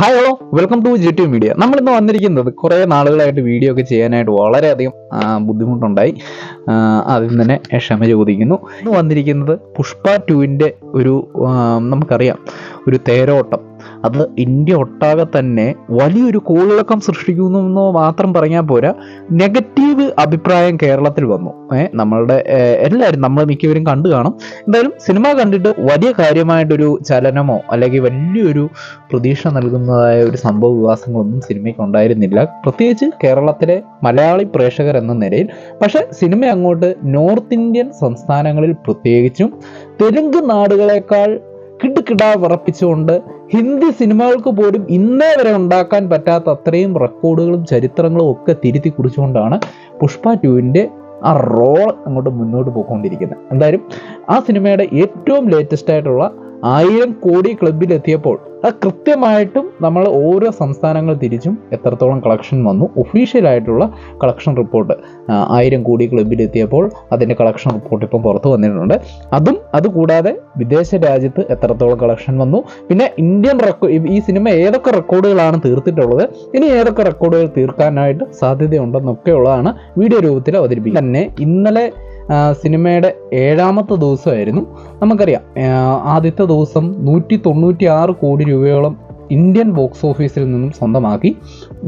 Hi hello welcome to G T media നമ്മളിന്ന് വന്നിരിക്കുന്നത് കുറേ നാളുകളായിട്ട് വീഡിയോ ഒക്കെ ചെയ്യാനായിട്ട് വളരെയധികം ബുദ്ധിമുട്ടുണ്ടായി. ആദ്യം തന്നെ ക്ഷമ ചോദിക്കുന്നു. ഇന്ന് വന്നിരിക്കുന്നത് പുഷ്പ ടുവിന്റെ ഒരു നമുക്കറിയാം ഒരു തേരോട്ടം. അത് ഇന്ത്യ ഒട്ടാകെ തന്നെ വലിയൊരു കോളിളക്കം സൃഷ്ടിക്കുന്നു മാത്രം പറഞ്ഞാൽ പോരാ. നെഗറ്റീവ് അഭിപ്രായം കേരളത്തിൽ വന്നു. ഏ നമ്മളുടെ ഏഹ്, എല്ലാവരും നമ്മൾ മിക്കവരും കണ്ടു കാണും. എന്തായാലും സിനിമ കണ്ടിട്ട് വലിയ കാര്യമായിട്ടൊരു ചലനമോ അല്ലെങ്കിൽ വലിയൊരു പ്രതീക്ഷ നൽകുന്നതായ ഒരു സംഭവ വികാസങ്ങളൊന്നും സിനിമയ്ക്ക് ഉണ്ടായിരുന്നില്ല. പ്രത്യേകിച്ച് കേരളത്തിലെ മലയാളി പ്രേക്ഷകർ എന്ന നിലയിൽ. പക്ഷെ സിനിമ അങ്ങോട്ട് നോർത്ത് ഇന്ത്യൻ സംസ്ഥാനങ്ങളിൽ പ്രത്യേകിച്ചും. തെലുങ്ക് നാടുകളെക്കാൾ കിടുകിടാ വിറപ്പിച്ചുകൊണ്ട് ഹിന്ദി സിനിമകൾക്ക് പോലും ഇന്നേ വരെ ഉണ്ടാക്കാൻ പറ്റാത്ത അത്രയും റെക്കോർഡുകളും ചരിത്രങ്ങളും ഒക്കെ തിരുത്തി കുറിച്ചുകൊണ്ടാണ് പുഷ്പ ടുവിന്റെ ആ റോൾ അങ്ങോട്ട് മുന്നോട്ട് പോയിക്കൊണ്ടിരിക്കുന്നത്. എന്തായാലും ആ സിനിമയുടെ ഏറ്റവും ലേറ്റസ്റ്റ് ആയിട്ടുള്ള ആയിരം കോടി ക്ലബിൽ എത്തിയപ്പോൾ അത് കൃത്യമായിട്ടും നമ്മൾ ഓരോ സംസ്ഥാനങ്ങൾ തിരിച്ചും എത്രത്തോളം കളക്ഷൻ വന്നു. ഒഫീഷ്യലായിട്ടുള്ള കളക്ഷൻ റിപ്പോർട്ട് ആയിരം കോടി ക്ലബിൽ എത്തിയപ്പോൾ അതിന്റെ കളക്ഷൻ റിപ്പോർട്ട് ഇപ്പം പുറത്തു വന്നിട്ടുണ്ട്. അതും അതുകൂടാതെ വിദേശ രാജ്യത്ത് എത്രത്തോളം കളക്ഷൻ വന്നു. പിന്നെ ഇന്ത്യൻ റെക്കോർഡ് ഈ സിനിമ ഏതൊക്കെ റെക്കോർഡുകളാണ് തീർത്തിട്ടുള്ളത്? ഇനി ഏതൊക്കെ റെക്കോർഡുകൾ തീർക്കാനായിട്ട് സാധ്യതയുണ്ടെന്നൊക്കെയുള്ളതാണ് വീഡിയോ രൂപത്തിൽ അവതരിപ്പിക്കുന്നത്. തന്നെ ഇന്നലെ സിനിമയുടെ ഏഴാമത്തെ ദിവസമായിരുന്നു. നമുക്കറിയാം ആദ്യത്തെ ദിവസം നൂറ്റി തൊണ്ണൂറ്റി ആറ് കോടി രൂപയോളം ഇന്ത്യൻ ബോക്സ് ഓഫീസിൽ നിന്നും സ്വന്തമാക്കി.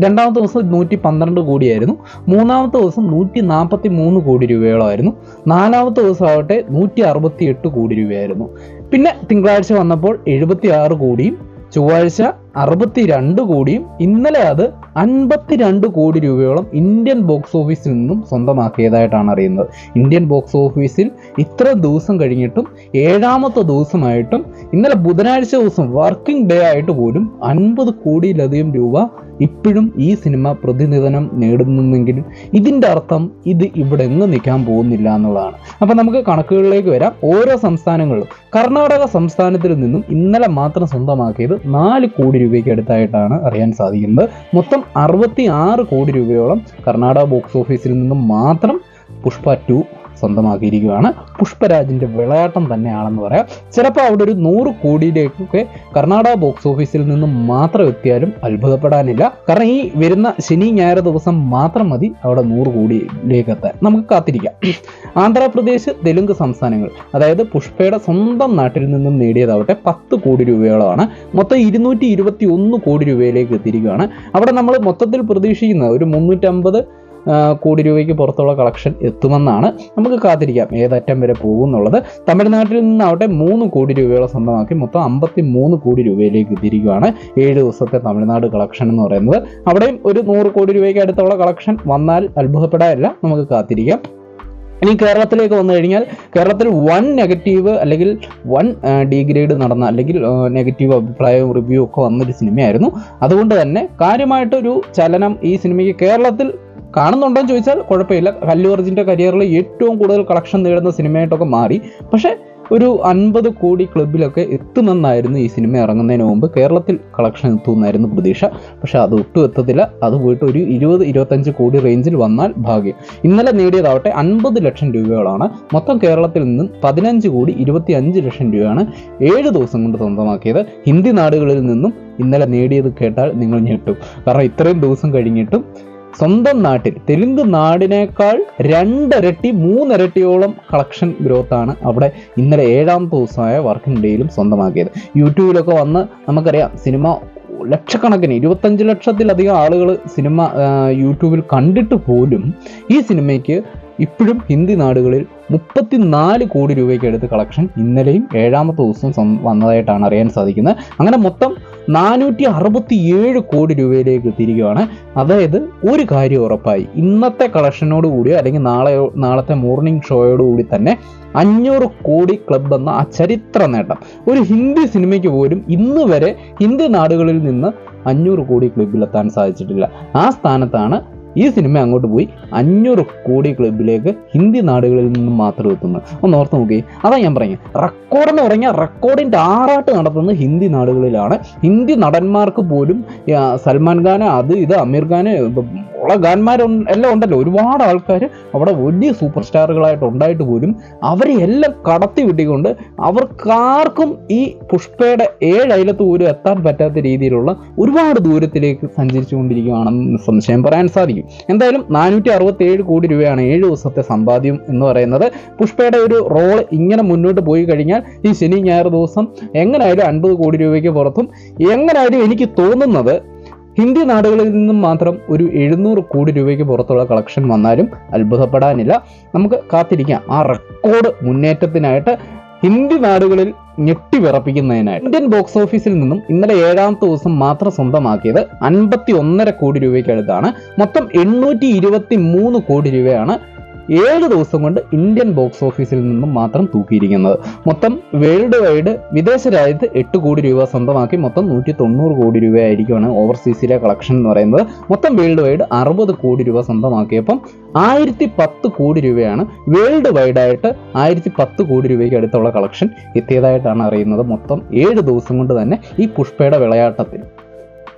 രണ്ടാമത്തെ ദിവസം നൂറ്റി പന്ത്രണ്ട് കോടിയായിരുന്നു. മൂന്നാമത്തെ ദിവസം നൂറ്റി നാൽപ്പത്തി മൂന്ന് കോടി രൂപയോളമായിരുന്നു. നാലാമത്തെ ദിവസമാവട്ടെ നൂറ്റി അറുപത്തി എട്ട് കോടി രൂപയായിരുന്നു. പിന്നെ തിങ്കളാഴ്ച വന്നപ്പോൾ എഴുപത്തി ആറ് കോടിയും ചൊവ്വാഴ്ച അറുപത്തി രണ്ട് കോടിയും ഇന്നലെ അത് അൻപത്തി രണ്ട് കോടി രൂപയോളം ഇന്ത്യൻ ബോക്സ് ഓഫീസിൽ നിന്നും സ്വന്തമാക്കിയതായിട്ടാണ് അറിയുന്നത്. ഇന്ത്യൻ ബോക്സ് ഓഫീസിൽ ഇത്ര ദിവസം കഴിഞ്ഞിട്ടും ഏഴാമത്തെ ദിവസമായിട്ടും ഇന്നലെ ബുധനാഴ്ച ദിവസം വർക്കിംഗ് ഡേ ആയിട്ട് പോലും അൻപത് കോടിയിലധികം രൂപ ഇപ്പോഴും ഈ സിനിമ പ്രതിനിധനം നേടുന്നെങ്കിലും ഇതിന്റെ അർത്ഥം ഇത് ഇവിടെ എങ്ങും നിൽക്കാൻ പോകുന്നില്ല എന്നുള്ളതാണ്. അപ്പം നമുക്ക് കണക്കുകളിലേക്ക് വരാം. ഓരോ സംസ്ഥാനങ്ങളിലും കർണാടക സംസ്ഥാനത്തിൽ നിന്നും ഇന്നലെ മാത്രം സ്വന്തമാക്കിയത് നാല് കോടി രൂപയ്ക്ക് അടുത്തായിട്ടാണ് അറിയാൻ സാധിക്കുന്നത്. മൊത്തം അറുപത്തി ആറ് കോടി രൂപയോളം കർണാടക ബോക്സ് ഓഫീസിൽ നിന്നും മാത്രം പുഷ്പ ടു സ്വന്തമാക്കിയിരിക്കുകയാണ്. പുഷ്പരാജിന്റെ വിളയാട്ടം തന്നെയാണെന്ന് പറയാം. ചിലപ്പോൾ അവിടെ ഒരു നൂറ് കോടിയിലേക്കൊക്കെ കർണാടക ബോക്സ് ഓഫീസിൽ നിന്ന് മാത്രം എത്തിയാലും അത്ഭുതപ്പെടാനില്ല. കാരണം ഈ വരുന്ന ശനി ഞായർ ദിവസം മാത്രം മതി അവിടെ നൂറ് കോടിയിലേക്ക് എത്താൻ നമുക്ക് കാത്തിരിക്കാം. ആന്ധ്രാപ്രദേശ് തെലുങ്ക് സംസ്ഥാനങ്ങൾ. അതായത് പുഷ്പയുടെ സ്വന്തം നാട്ടിൽ നിന്നും നേടിയതാവട്ടെ പത്ത് കോടി രൂപയോളമാണ്. മൊത്തം ഇരുന്നൂറ്റി ഇരുപത്തി ഒന്ന് കോടി രൂപയിലേക്ക് എത്തിയിരിക്കുകയാണ്. അവിടെ നമ്മൾ മൊത്തത്തിൽ പ്രതീക്ഷിക്കുന്നത് ഒരു മുന്നൂറ്റമ്പത് കോടി രൂപയ്ക്ക് പുറത്തുള്ള കളക്ഷൻ എത്തുമെന്നാണ് നമുക്ക് കാത്തിരിക്കാം. ഏതറ്റം വരെ പോകും എന്നുള്ളത് തമിഴ്നാട്ടിൽ നിന്നാവട്ടെ മൂന്ന് കോടി രൂപയോളം സ്വന്തമാക്കി മൊത്തം അമ്പത്തി മൂന്ന് കോടി രൂപയിലേക്ക് എത്തിയിരിക്കുകയാണ് ഏഴ് ദിവസത്തെ തമിഴ്നാട് കളക്ഷൻ എന്ന് പറയുന്നത്. അവിടെയും ഒരു നൂറ് കോടി രൂപയ്ക്ക് അടുത്തുള്ള കളക്ഷൻ വന്നാൽ അത്ഭുതപ്പെടാനല്ല നമുക്ക് കാത്തിരിക്കാം. ഇനി കേരളത്തിലേക്ക് വന്നു കഴിഞ്ഞാൽ കേരളത്തിൽ വൺ നെഗറ്റീവ് അല്ലെങ്കിൽ വൺ ഡിഗ്രേഡ് നടന്ന അല്ലെങ്കിൽ നെഗറ്റീവ് അഭിപ്രായവും റിവ്യൂ ഒക്കെ വന്നൊരു സിനിമയായിരുന്നു. അതുകൊണ്ട് തന്നെ കാര്യമായിട്ടൊരു ചലനം ഈ സിനിമയ്ക്ക് കേരളത്തിൽ കാണുന്നുണ്ടോ എന്ന് ചോദിച്ചാൽ കുഴപ്പമില്ല. കല്ലു അർജുന്റെ കരിയറിൽ ഏറ്റവും കൂടുതൽ കളക്ഷൻ നേടുന്ന സിനിമയായിട്ടൊക്കെ മാറി. പക്ഷേ ഒരു അൻപത് കോടി ക്ലബിലൊക്കെ എത്തുമെന്നായിരുന്നു ഈ സിനിമ ഇറങ്ങുന്നതിന് മുമ്പ് കേരളത്തിൽ കളക്ഷൻ എത്തുമെന്നായിരുന്നു പ്രതീക്ഷ. പക്ഷെ അത് ഒട്ടും എത്തത്തില്ല. അത് പോയിട്ട് ഒരു ഇരുപത് ഇരുപത്തഞ്ച് കോടി റേഞ്ചിൽ വന്നാൽ ഭാഗ്യം. ഇന്നലെ നേടിയതാവട്ടെ അൻപത് ലക്ഷം രൂപകളാണ് മൊത്തം കേരളത്തിൽ നിന്നും പതിനഞ്ച് കോടി ഇരുപത്തി അഞ്ച് ലക്ഷം രൂപയാണ് ഏഴ് ദിവസം കൊണ്ട് സ്വന്തമാക്കിയത്. ഹിന്ദി നാടുകളിൽ നിന്നും ഇന്നലെ നേടിയത് കേട്ടാൽ നിങ്ങൾ ഞെട്ടും. കാരണം ഇത്രയും ദിവസം കഴിഞ്ഞിട്ടും സ്വന്തം നാട്ടിൽ തെലുങ്ക് നാടിനേക്കാൾ രണ്ടിരട്ടി മൂന്നിരട്ടിയോളം കളക്ഷൻ ഗ്രോത്ത് ആണ് അവിടെ ഇന്നലെ ഏഴാമത്തെ ദിവസമായ വർക്കിംഗ് ഡേയിലും സ്വന്തമാക്കിയത്. യൂട്യൂബിലൊക്കെ വന്ന് നമുക്കറിയാം സിനിമ ലക്ഷക്കണക്കിന് ഇരുപത്തഞ്ച് ലക്ഷത്തിലധികം ആളുകൾ സിനിമ യൂട്യൂബിൽ കണ്ടിട്ട് പോലും ഈ സിനിമയ്ക്ക് ഇപ്പോഴും ഹിന്ദി നാടുകളിൽ മുപ്പത്തിനാല് കോടി രൂപയ്ക്ക് അടുത്ത് കളക്ഷൻ ഇന്നലെയും ഏഴാമത്തെ ദിവസം വന്നതായിട്ടാണ് അറിയാൻ സാധിക്കുന്നത്. അങ്ങനെ മൊത്തം നാനൂറ്റി അറുപത്തി ഏഴ് കോടി രൂപയിലേക്ക് എത്തിയിരിക്കുകയാണ്. അതായത് ഒരു കാര്യം ഉറപ്പായി ഇന്നത്തെ കളക്ഷനോട് കൂടിയോ അല്ലെങ്കിൽ നാളെ നാളത്തെ മോർണിംഗ് ഷോയോട് കൂടി തന്നെ അഞ്ഞൂറ് കോടി ക്ലബ് എന്ന ആ ചരിത്ര നേട്ടം. ഒരു ഹിന്ദി സിനിമയ്ക്ക് പോലും ഇന്ന് വരെ ഹിന്ദി നാടുകളിൽ നിന്ന് അഞ്ഞൂറ് കോടി ക്ലബിലെത്താൻ സാധിച്ചിട്ടില്ല. ആ സ്ഥാനത്താണ് ഈ സിനിമ അങ്ങോട്ട് പോയി അഞ്ഞൂറ് കോടി ക്ലബിലേക്ക് ഹിന്ദി നാടുകളിൽ നിന്നും മാത്രം എത്തുന്നു. ഒന്ന് ഓർത്ത് നോക്കി അതാ ഞാൻ പറഞ്ഞു. റെക്കോർഡ് എന്ന് പറഞ്ഞാൽ റെക്കോർഡിന്റെ ആറാട്ട് നടത്തുന്നത് ഹിന്ദി നാടുകളിലാണ്. ഹിന്ദി നടന്മാർക്ക് പോലും സൽമാൻ ഖാൻ അത് ഇത് അമീർ ഖാൻ ഉള്ള ഗാന്മാർ എല്ലാം ഉണ്ടല്ലോ. ഒരുപാട് ആൾക്കാർ അവിടെ വലിയ സൂപ്പർ സ്റ്റാറുകളായിട്ട് ഉണ്ടായിട്ട് പോലും അവരെ എല്ലാം കടത്തി വിട്ടിക്കൊണ്ട് അവർക്കാർക്കും ഈ പുഷ്പയുടെ ഏഴ് അയലത്ത് പോലും എത്താൻ പറ്റാത്ത രീതിയിലുള്ള ഒരുപാട് ദൂരത്തിലേക്ക് സഞ്ചരിച്ചു കൊണ്ടിരിക്കുകയാണെന്ന് സംശയം പറയാൻ സാധിക്കും. എന്തായാലും നാനൂറ്റി അറുപത്തി ഏഴ് കോടി രൂപയാണ് ഏഴ് ദിവസത്തെ സമ്പാദ്യം എന്ന് പറയുന്നത്. പുഷ്പയുടെ ഒരു റോൾ ഇങ്ങനെ മുന്നോട്ട് പോയി കഴിഞ്ഞാൽ ഈ ശനി ഞായർ ദിവസം എങ്ങനായാലും അൻപത് കോടി രൂപയ്ക്ക് പുറത്തും. എങ്ങനായാലും എനിക്ക് തോന്നുന്നത് ഹിന്ദി നാടുകളിൽ നിന്നും മാത്രം ഒരു എഴുന്നൂറ് കോടി രൂപയ്ക്ക് പുറത്തുള്ള കളക്ഷൻ വന്നാലും അത്ഭുതപ്പെടാനില്ല. നമുക്ക് കാത്തിരിക്കാം. ആ റെക്കോർഡ് മുന്നേറ്റത്തിനായിട്ട് ഹിന്ദി നാടുകളിൽ ഞെട്ടി വിറപ്പിക്കുന്നതിനായിട്ട്. ഇന്ത്യൻ ബോക്സ് ഓഫീസിൽ നിന്നും ഇന്നലെ ഏഴാമത്തെ ദിവസം മാത്രം സ്വന്തമാക്കിയത് അൻപത്തി ഒന്നര കോടി രൂപയ്ക്ക് അടുത്താണ് മൊത്തം എണ്ണൂറ്റി ഇരുപത്തി മൂന്ന് കോടി രൂപയാണ് ഏഴ് ദിവസം കൊണ്ട് ഇന്ത്യൻ ബോക്സ് ഓഫീസിൽ നിന്നും മാത്രം തൂക്കിയിരിക്കുന്നത്. മൊത്തം വേൾഡ് വൈഡ് വിദേശ രാജ്യത്ത് എട്ട് കോടി രൂപ സ്വന്തമാക്കി മൊത്തം നൂറ്റി തൊണ്ണൂറ് കോടി രൂപയായിരിക്കുമാണ് ഓവർസീസിലെ കളക്ഷൻ എന്ന് പറയുന്നത്. മൊത്തം വേൾഡ് വൈഡ് അറുപത് കോടി രൂപ സ്വന്തമാക്കിയപ്പം ആയിരത്തി പത്ത് കോടി രൂപയാണ് വേൾഡ് വൈഡായിട്ട് ആയിരത്തി പത്ത് കോടി രൂപയ്ക്ക് അടുത്തുള്ള കളക്ഷൻ എത്തിയതായിട്ടാണ് അറിയുന്നത്. മൊത്തം ഏഴ് ദിവസം കൊണ്ട് തന്നെ ഈ പുഷ്പയുടെ വിളയാട്ടത്തിൽ.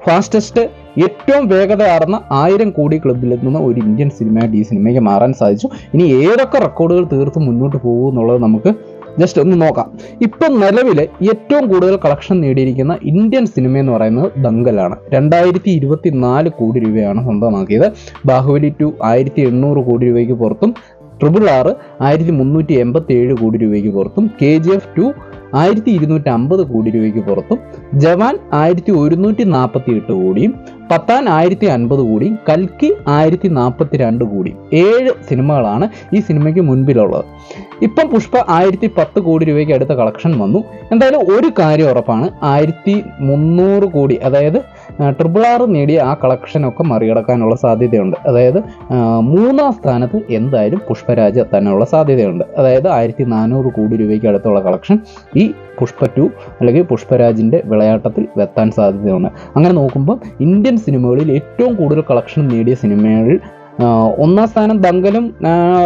ഫാസ്റ്റസ്റ്റ് ഏറ്റവും വേഗതയാർന്ന ആയിരം കോടി ക്ലബിലെത്തുന്ന ഒരു ഇന്ത്യൻ സിനിമയായിട്ട് ഈ സിനിമയ്ക്ക് മാറാൻ സാധിച്ചു. ഇനി ഏതൊക്കെ റെക്കോർഡുകൾ തീർത്ത് മുന്നോട്ട് പോകും എന്നുള്ളത് നമുക്ക് ജസ്റ്റ് ഒന്ന് നോക്കാം. ഇപ്പം നിലവിൽ ഏറ്റവും കൂടുതൽ കളക്ഷൻ നേടിയിരിക്കുന്ന ഇന്ത്യൻ സിനിമ എന്ന് പറയുന്നത് ദങ്കലാണ് രണ്ടായിരത്തി ഇരുപത്തി നാല് കോടി രൂപയാണ് സ്വന്തമാക്കിയത്. ബാഹുബലി ടു ആയിരത്തി എണ്ണൂറ് കോടി രൂപയ്ക്ക് പുറത്തും ട്രിപ്പിൾ ആറ് ആയിരത്തി മുന്നൂറ്റി എൺപത്തി ഏഴ് കോടി രൂപയ്ക്ക് പുറത്തും കെ ജി എഫ് ടു ആയിരത്തി ഇരുന്നൂറ്റി അമ്പത് കോടി രൂപയ്ക്ക് പുറത്തും ജവാൻ ആയിരത്തി ഒരുന്നൂറ്റി നാൽപ്പത്തി എട്ട് കോടിയും പത്താൻ ആയിരത്തി അൻപത് കോടിയും കൽക്കി ആയിരത്തി നാൽപ്പത്തി രണ്ട് കോടിയും. ഏഴ് സിനിമകളാണ് ഈ സിനിമയ്ക്ക് മുൻപിലുള്ളത്. ഇപ്പം പുഷ്പ ആയിരത്തി പത്ത് കോടി രൂപയ്ക്ക് അടുത്ത കളക്ഷൻ വന്നു. എന്തായാലും ഒരു കാര്യം ഉറപ്പാണ് ആയിരത്തി മുന്നൂറ് കോടി അതായത് ട്രിപ്പിൾ ആർ നേടിയ ആ കളക്ഷനൊക്കെ മറികടക്കാനുള്ള സാധ്യതയുണ്ട്. അതായത് മൂന്നാം സ്ഥാനത്ത് എന്തായാലും പുഷ്പരാജ് എത്താനുള്ള സാധ്യതയുണ്ട്. അതായത് ആയിരത്തി നാനൂറ് കോടി രൂപയ്ക്ക് അടുത്തുള്ള കളക്ഷൻ ഈ പുഷ്പ ടു അല്ലെങ്കിൽ പുഷ്പരാജിന്റെ വിളയാട്ടത്തിൽ വെത്താൻ സാധ്യതയുണ്ട്. അങ്ങനെ നോക്കുമ്പോൾ ഇന്ത്യൻ സിനിമകളിൽ ഏറ്റവും കൂടുതൽ കളക്ഷൻ നേടിയ സിനിമകളിൽ ഒന്നാം സ്ഥാനം ദങ്കലും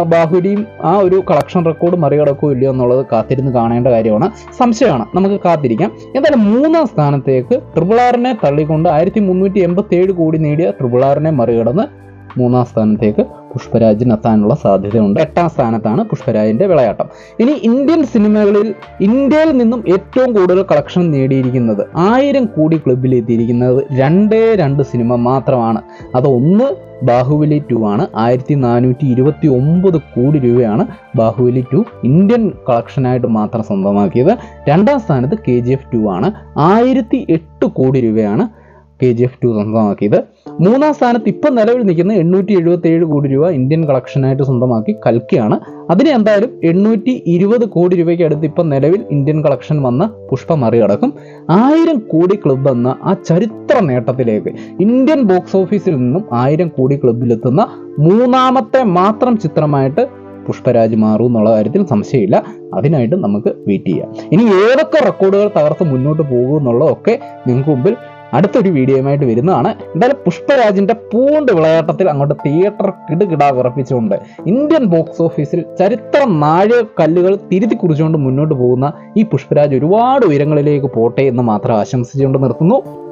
ബാഹുലിയും ആ ഒരു കളക്ഷൻ റെക്കോർഡ് മറികടക്കുകയോ ഇല്ലയോ എന്നുള്ളത് കാത്തിരുന്ന് കാണേണ്ട കാര്യമാണ്. സംശയമാണ്. നമുക്ക് കാത്തിരിക്കാം. എന്തായാലും മൂന്നാം സ്ഥാനത്തേക്ക് ട്രിപ്പിൾ ആറിനെ തള്ളിക്കൊണ്ട് ആയിരത്തി മുന്നൂറ്റി എൺപത്തി ഏഴ് കോടി നേടിയ ട്രിപ്പിൾ ആറിനെ മറികടന്ന് മൂന്നാം സ്ഥാനത്തേക്ക് പുഷ്പരാജിന് എത്താനുള്ള സാധ്യതയുണ്ട്. എട്ടാം സ്ഥാനത്താണ് പുഷ്പരാജിന്റെ വിളയാട്ടം. ഇനി ഇന്ത്യൻ സിനിമകളിൽ ഇന്ത്യയിൽ നിന്നും ഏറ്റവും കൂടുതൽ കളക്ഷൻ നേടിയിരിക്കുന്നത് ആയിരം കോടി ക്ലബിൽ എത്തിയിരിക്കുന്നത് രണ്ടേ രണ്ട് സിനിമ മാത്രമാണ്. അത് ഒന്ന് ബാഹുബലി ടു ആണ്. ആയിരത്തി നാനൂറ്റി ഇരുപത്തി ഒമ്പത് കോടി രൂപയാണ് ബാഹുബലി ടു ഇന്ത്യൻ കളക്ഷനായിട്ട് മാത്രം സ്വന്തമാക്കിയത്. രണ്ടാം സ്ഥാനത്ത് കെ ജി എഫ് ടു ആണ്. ആയിരത്തി എട്ട് കോടി രൂപയാണ് കെ ജി എഫ് ടു സ്വന്തമാക്കിയത് മൂന്നാം സ്ഥാനത്ത് ഇപ്പം നിലവിൽ നിൽക്കുന്ന എണ്ണൂറ്റി എഴുപത്തി ഏഴ് കോടി രൂപ ഇന്ത്യൻ കളക്ഷനായിട്ട് സ്വന്തമാക്കി കൽക്കിയാണ്. അതിന് എന്തായാലും എണ്ണൂറ്റി ഇരുപത് കോടി രൂപയ്ക്ക് അടുത്ത് ഇപ്പം നിലവിൽ ഇന്ത്യൻ കളക്ഷൻ വന്ന പുഷ്പ മറികടക്കും. ആയിരം കോടി ക്ലബ് എന്ന ആ ചരിത്ര നേട്ടത്തിലേക്ക് ഇന്ത്യൻ ബോക്സ് ഓഫീസിൽ നിന്നും ആയിരം കോടി ക്ലബിലെത്തുന്ന മൂന്നാമത്തെ മാത്രം ചിത്രമായിട്ട് പുഷ്പരാജ് മാറും എന്നുള്ള കാര്യത്തിൽ സംശയമില്ല. അതിനായിട്ട് നമുക്ക് വെയിറ്റ് ചെയ്യാം. ഇനി ഏതൊക്കെ റെക്കോർഡുകൾ തകർത്ത് മുന്നോട്ട് പോകും എന്നുള്ളതൊക്കെ നിങ്ങൾക്ക് മുമ്പിൽ അടുത്തൊരു വീഡിയോയുമായിട്ട് വരുന്നതാണ്. എന്തായാലും പുഷ്പരാജിന്റെ പൂണ്ട് വിളയാട്ടത്തിൽ അങ്ങോട്ട് തിയേറ്റർ കിടുകിടാ വിറപ്പിച്ചുകൊണ്ട് ഇന്ത്യൻ ബോക്സ് ഓഫീസിൽ ചരിത്ര നാഴ കല്ലുകൾ തിരുത്തി കുറിച്ചുകൊണ്ട് മുന്നോട്ട് പോകുന്ന ഈ പുഷ്പരാജ് ഒരുപാട് ഉയരങ്ങളിലേക്ക് പോട്ടെ എന്ന് മാത്രം ആശംസിച്ചുകൊണ്ട് നിർത്തുന്നു.